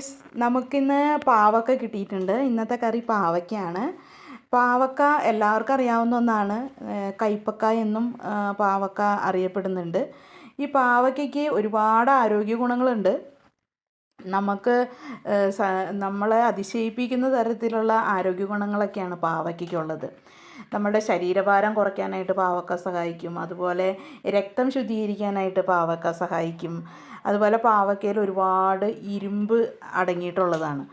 Guys നമുക്കിന്ന് പാവക്ക കിട്ടിയിട്ടുണ്ട്. ഇന്നത്തെ കറി പാവയ്ക്കാണ്. പാവക്ക എല്ലാവർക്കും അറിയാവുന്ന ഒന്നാണ്. കൈപ്പക്ക എന്നും പാവക്ക അറിയപ്പെടുന്നുണ്ട്. ഈ പാവയ്ക്കയ്ക്ക് ഒരുപാട് ആരോഗ്യ ഗുണങ്ങളുണ്ട് നമുക്ക് നമ്മളെ അതിശയിപ്പിക്കുന്ന തരത്തിലുള്ള ആരോഗ്യ ഗുണങ്ങളൊക്കെയാണ് പാവയ്ക്കുള്ളത്. നമ്മുടെ ശരീരഭാരം കുറയ്ക്കാനായിട്ട് പാവക്ക സഹായിക്കും. അതുപോലെ രക്തം ശുദ്ധീകരിക്കാനായിട്ട് പാവക്ക സഹായിക്കും. അതുപോലെ പാവക്കയിൽ ഒരുപാട് ഇരുമ്പ് അടങ്ങിയിട്ടുള്ളതാണ്.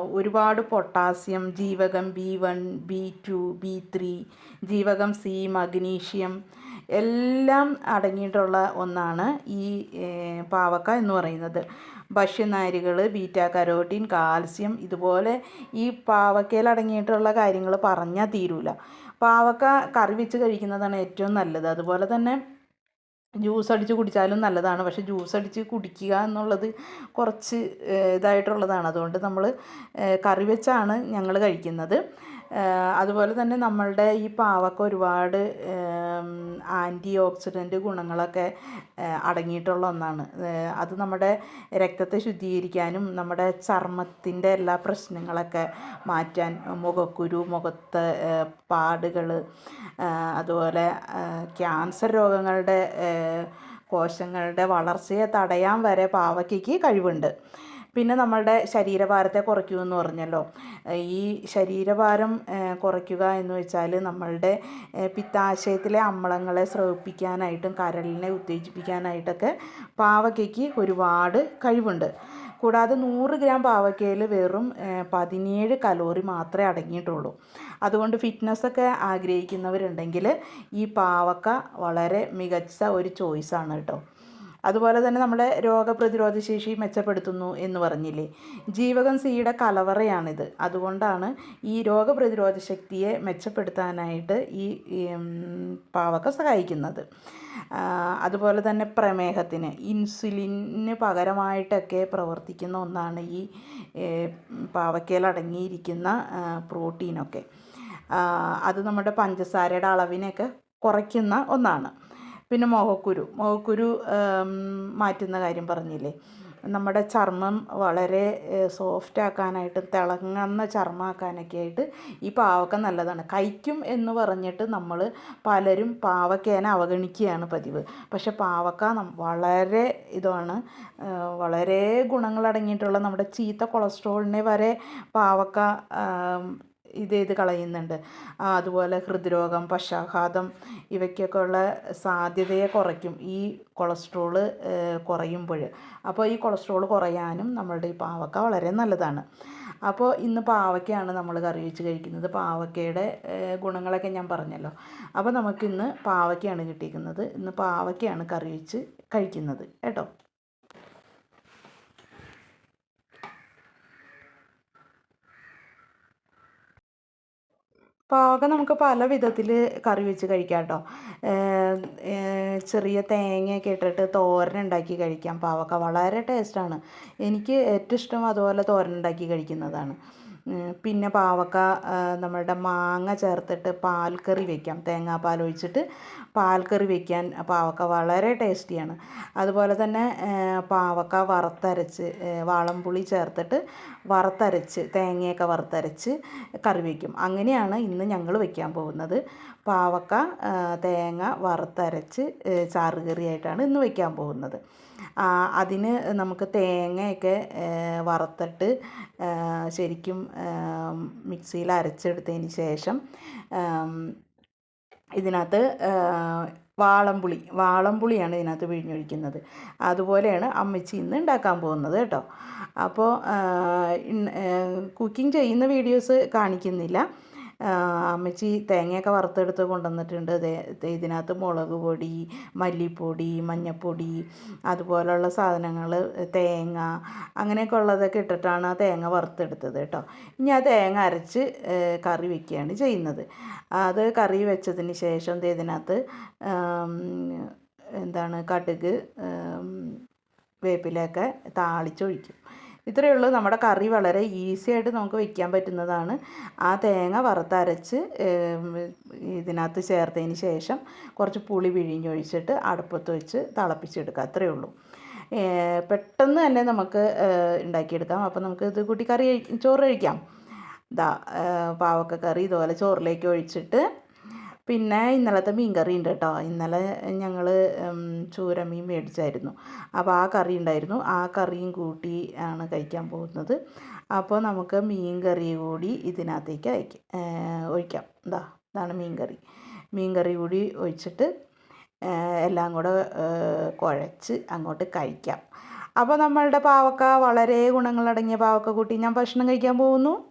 ഒരുപാട് പൊട്ടാസ്യം ജീവകം B one B two B three ജീവകം സി മഗ്നീഷ്യം എല്ലാം അടങ്ങിയിട്ടുള്ള ഒന്നാണ് ഈ പാവക്ക എന്ന് പറയുന്നത്. ഭക്ഷ്യനാരുകൾ ബീറ്റ കരോട്ടീൻ കാൽസ്യം ഇതുപോലെ ഈ പാവക്കയിൽ അടങ്ങിയിട്ടുള്ള കാര്യങ്ങൾ പറഞ്ഞാൽ തീരൂല. പാവക്ക കറി വെച്ച് കഴിക്കുന്നതാണ് ഏറ്റവും നല്ലത്. അതുപോലെ തന്നെ ജ്യൂസ് അടിച്ച് കുടിച്ചാലും നല്ലതാണ്. പക്ഷേ ജ്യൂസ് അടിച്ച് കുടിക്കുക എന്നുള്ളത് കുറച്ച് ഇതായിട്ടുള്ളതാണ്. അതുകൊണ്ട് നമ്മൾ കറി വെച്ചാണ് ഞങ്ങൾ കഴിക്കുന്നത്. അതുപോലെ തന്നെ നമ്മളുടെ ഈ പാവക്ക ഒരുപാട് ആന്റി ഓക്സിഡന്റ് ഗുണങ്ങളൊക്കെ അടങ്ങിയിട്ടുള്ള ഒന്നാണ്. അത് നമ്മുടെ രക്തത്തെ ശുദ്ധീകരിക്കാനും നമ്മുടെ ചർമ്മത്തിന്റെ എല്ലാ പ്രശ്നങ്ങളൊക്കെ മാറ്റാൻ മുഖക്കുരു മുഖത്ത് പാടുകൾ അതുപോലെ ക്യാൻസർ രോഗങ്ങളുടെ കോശങ്ങളുടെ വളർച്ചയെ തടയാൻ വരെ പാവയ്ക്കയ്ക്ക് കഴിവുണ്ട്. പിന്നെ നമ്മളുടെ ശരീരഭാരത്തെ കുറയ്ക്കുമെന്ന് പറഞ്ഞല്ലോ. ഈ ശരീരഭാരം കുറയ്ക്കുക എന്ന് വെച്ചാൽ നമ്മളുടെ പിത്താശയത്തിലെ അമ്ലങ്ങളെ സ്രവിപ്പിക്കാനായിട്ടും കരളിനെ ഉത്തേജിപ്പിക്കാനായിട്ടൊക്കെ പാവയ്ക്കയ്ക്ക് ഒരുപാട് കഴിവുണ്ട്. കൂടാതെ നൂറ് ഗ്രാം പാവയ്ക്കയിൽ വെറും പതിനേഴ് കലോറി മാത്രമേ അടങ്ങിയിട്ടുള്ളൂ. അതുകൊണ്ട് ഫിറ്റ്നസ്സൊക്കെ ആഗ്രഹിക്കുന്നവരുണ്ടെങ്കിൽ ഈ പാവക്ക വളരെ മികച്ച ഒരു ചോയ്സാണ് കേട്ടോ. അതുപോലെ തന്നെ നമ്മുടെ രോഗപ്രതിരോധ ശേഷി മെച്ചപ്പെടുത്തുന്നു എന്ന് പറഞ്ഞില്ലേ? ജീവകം സിയുടെ കലവറയാണിത്. അതുകൊണ്ടാണ് ഈ രോഗപ്രതിരോധ ശക്തിയെ മെച്ചപ്പെടുത്താനായിട്ട് ഈ പാവക്ക സഹായിക്കുന്നത്. അതുപോലെ തന്നെ പ്രമേഹത്തിന് ഇൻസുലിന് പകരമായിട്ടൊക്കെ പ്രവർത്തിക്കുന്ന ഒന്നാണ് ഈ പാവക്കയിൽ അടങ്ങിയിരിക്കുന്ന പ്രോട്ടീനൊക്കെ. അത് നമ്മുടെ പഞ്ചസാരയുടെ അളവിനെയൊക്കെ കുറയ്ക്കുന്ന ഒന്നാണ്. പിന്നെ മുഖക്കുരു. മുഖക്കുരു മാറ്റുന്ന കാര്യം പറഞ്ഞില്ലേ? നമ്മുടെ ചർമ്മം വളരെ സോഫ്റ്റ് ആക്കാനായിട്ട് തിളങ്ങുന്ന ചർമ്മമാക്കാനൊക്കെ ആയിട്ട് ഈ പാവക്ക നല്ലതാണ്. കഴിക്കും എന്ന് പറഞ്ഞിട്ട് നമ്മൾ പലരും പാവക്കേനെ അവഗണിക്കുകയാണ് പതിവ്. പക്ഷെ പാവക്ക വളരെ ഇതാണ് വളരെ ഗുണങ്ങളടങ്ങിയിട്ടുള്ള നമ്മുടെ ചീത്ത കൊളസ്ട്രോളിനെ വരെ പാവക്ക ഇത് ചെയ്ത് കളയുന്നുണ്ട്. അതുപോലെ ഹൃദ്രോഗം പക്ഷാഘാതം ഇവയ്ക്കൊക്കെ ഉള്ള സാധ്യതയെ കുറയ്ക്കും ഈ കൊളസ്ട്രോൾ കുറയുമ്പോൾ. അപ്പോൾ ഈ കൊളസ്ട്രോൾ കുറയാനും നമ്മളുടെ ഈ പാവക്ക വളരെ നല്ലതാണ്. അപ്പോൾ ഇന്ന് പാവക്കയാണ് നമ്മൾ കറി വെച്ച് കഴിക്കുന്നത്. പാവക്കയുടെ ഗുണങ്ങളൊക്കെ ഞാൻ പറഞ്ഞല്ലോ. അപ്പോൾ നമുക്കിന്ന് പാവക്കയാണ് കിട്ടിയിരിക്കുന്നത്. ഇന്ന് പാവക്കയാണ് കറി വെച്ച് കഴിക്കുന്നത്. കേട്ടോ? പാവക്ക നമുക്ക് പല വിധത്തിൽ കറി വെച്ച് കഴിക്കാം കേട്ടോ ചെറിയ തേങ്ങയൊക്കെ ഇട്ടിട്ട് തോരൻ ഉണ്ടാക്കി കഴിക്കാം. പാവക്ക വളരെ ടേസ്റ്റാണ് എനിക്ക് ഏറ്റവും ഇഷ്ടം അതുപോലെ തോരൻ ഉണ്ടാക്കി കഴിക്കുന്നതാണ്. പിന്നെ പാവക്ക നമ്മളുടെ മാങ്ങ ചേർത്തിട്ട് പാൽക്കറി വെക്കാം. തേങ്ങാപ്പാൽ ഒഴിച്ചിട്ട് പാൽക്കറി വെക്കാൻ പാവക്ക വളരെ ടേസ്റ്റിയാണ്. അതുപോലെ തന്നെ പാവക്ക വറുത്തരച്ച് വാളംപുളി ചേർത്തിട്ട് വറുത്തരച്ച് തേങ്ങയൊക്കെ വറുത്തരച്ച് കറി വയ്ക്കും അങ്ങനെയാണ് ഇന്ന് ഞങ്ങൾ വെക്കാൻ പോകുന്നത്. പാവക്ക തേങ്ങ വറുത്തരച്ച് ചാറുകറിയായിട്ടാണ് ഇന്ന് വെക്കാൻ പോകുന്നത്. അതിന് നമുക്ക് തേങ്ങയൊക്കെ വറുത്തിട്ട് ശരിക്കും മിക്സിയിൽ അരച്ചെടുത്തതിന് ശേഷം ഇതിനകത്ത് ആ, വാളംപുളി വാളംപുളിയാണ് ഇതിനകത്ത് പിഴിഞ്ഞൊഴിക്കുന്നത്. അതുപോലെയാണ് അമ്മച്ചി ഇന്ന് ഉണ്ടാക്കാൻ പോകുന്നത് കേട്ടോ. അപ്പോൾ കുക്കിംഗ് ചെയ്യുന്ന വീഡിയോസ് കാണിക്കുന്നില്ല. അമ്മച്ചി തേങ്ങയൊക്കെ വറുത്തെടുത്ത് കൊണ്ടുവന്നിട്ടുണ്ട്. ഇതിനകത്ത് മുളക് പൊടി മല്ലിപ്പൊടി മഞ്ഞൾപ്പൊടി അതുപോലെയുള്ള സാധനങ്ങൾ തേങ്ങ അങ്ങനെയൊക്കെ ഉള്ളതൊക്കെ ഇട്ടിട്ടാണ് ആ തേങ്ങ വറുത്തെടുത്തത് കേട്ടോ. ഇനി ആ തേങ്ങ അരച്ച് കറി വെക്കുകയാണ് ചെയ്യുന്നത്. അത് കറി വെച്ചതിന് ശേഷം ഇതിനകത്ത് എന്താണ് കടുക് വേപ്പിലൊക്കെ താളിച്ചൊഴിക്കും. ഇത്രയേ ഉള്ളൂ. നമ്മുടെ കറി വളരെ ഈസി ആയിട്ട് നമുക്ക് വെക്കാൻ പറ്റുന്നതാണ്. ആ തേങ്ങ വറുത്തരച്ച് ഇതിനകത്ത് ചേർത്തതിന് ശേഷം കുറച്ച് പുളി പിഴിഞ്ഞൊഴിച്ചിട്ട് അടുപ്പത്ത് വെച്ച് തിളപ്പിച്ചെടുക്കുക. അത്രയേ ഉള്ളൂ. പെട്ടെന്ന് തന്നെ നമുക്ക് ഉണ്ടാക്കിയെടുക്കാം. അപ്പോൾ നമുക്ക് ഇത് കൂട്ടി കറി ചോറ് കഴിക്കാം. ദാ പാവക്ക കറി ഇതുപോലെ ചോറിലേക്ക് ഒഴിച്ചിട്ട് പിന്നെ ഇന്നലത്തെ മീൻ കറി ഉണ്ട് കേട്ടോ ഇന്നലെ ഞങ്ങൾ ചൂരമീൻ മേടിച്ചായിരുന്നു. അപ്പോൾ ആ കറി ഉണ്ടായിരുന്നു. ആ കറിയും കൂട്ടി ആണ് കഴിക്കാൻ പോകുന്നത്. അപ്പോൾ നമുക്ക് മീൻ കറി കൂടി ഇതിനകത്തേക്ക് അയക്കാം ഒഴിക്കാം. ഇതാ ഇതാണ് മീൻ കറി മീൻ കറി കൂടി ഒഴിച്ചിട്ട് എല്ലാം കൂടെ കുഴച്ച് അങ്ങോട്ട് കഴിക്കാം. അപ്പോൾ നമ്മളുടെ പാവക്ക വളരെ ഗുണങ്ങളടങ്ങിയ പാവക്ക കൂട്ടി. ഞാൻ ഭക്ഷണം കഴിക്കാൻ പോകുന്നു.